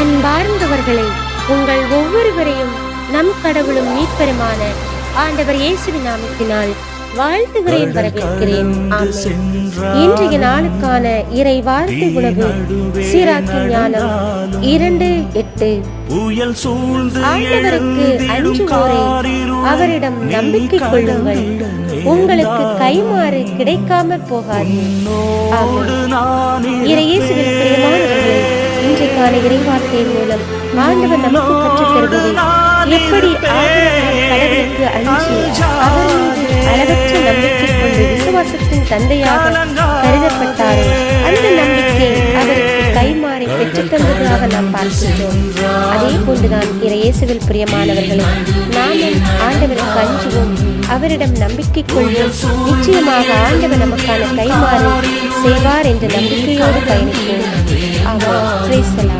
அன்பார்ந்தவர்களே உங்கள் ஒவ்வொருவரையும் நம் கடவுளும் மீட்பெருமான ஆண்டவர் இயேசுவின் நாமத்தினால் வாழ்த்துகிறேன் வரவேற்கிறேன். இன்றைய நாளுக்கான இறை வார்த்தை உணவு சீராக்கின் ஞானம் இரண்டு எட்டு புயல் சூழ்ந்து ஆண்டவருக்கு அஞ்சுவோரே அவரிடம் நம்பிக்கை கொள்ளுங்கள் உங்களுக்கு கைமாறு கிடைக்காம போகாது ஆமென். இறையேசுவில் இறைவார்த்தையின் மூலம் ஆண்டவர் நமக்கு கற்றுத் தருவது எப்படி கடவுளுக்கு அஞ்சி அவர் மீது அளவற்ற நம்பிக்கை கொண்டு விசுவாசத்தின் தந்தையாக கருதப்பட்டாரோ அந்த நம்பிக்கை அவருக்கு கைமாறி பெற்றுத் தந்ததாக நாம் பார்க்கின்றோம். அதே போன்றுதான் இறையேசுவில் பிரியமானவர்களே நாமும் ஆண்டவருக்கு அஞ்சுவோம். அவரிடம் நம்பிக்கை கொள்வோம். நிச்சயமாக ஆண்டவர் நமக்கான கைமாறு செய்வார் என்ற நம்பிக்கையோடு பயணிப்போம். ஆமாம்